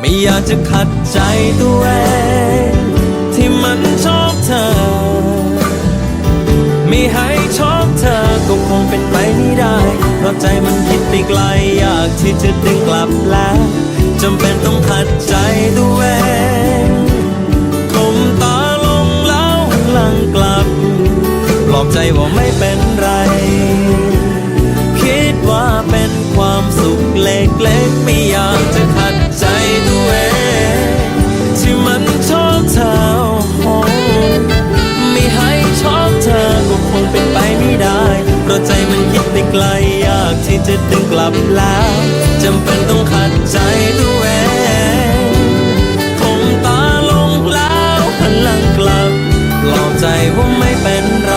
ไม่อยากจะขัดใจตัวเองที่มันชอบเธอ ไม่ให้ชอบเธอก็คงเป็นไปไม่ได้ เพราะใจมันคิดไปไกลอยากที่จะดึงกลับแล้วจำเป็นต้องขัดใจตัวเองก้มตาลงแล้วหลังกลับปลอบใจว่าไม่เป็นไร คิดว่าเป็นความสุขเล็กๆไม่อยากจะากที่จะดึงกลับแล้วจำเป็นต้องขัดใจตัวเองคงตาลงแล้วหันหลังกลับหลอกใจว่าไม่เป็นไร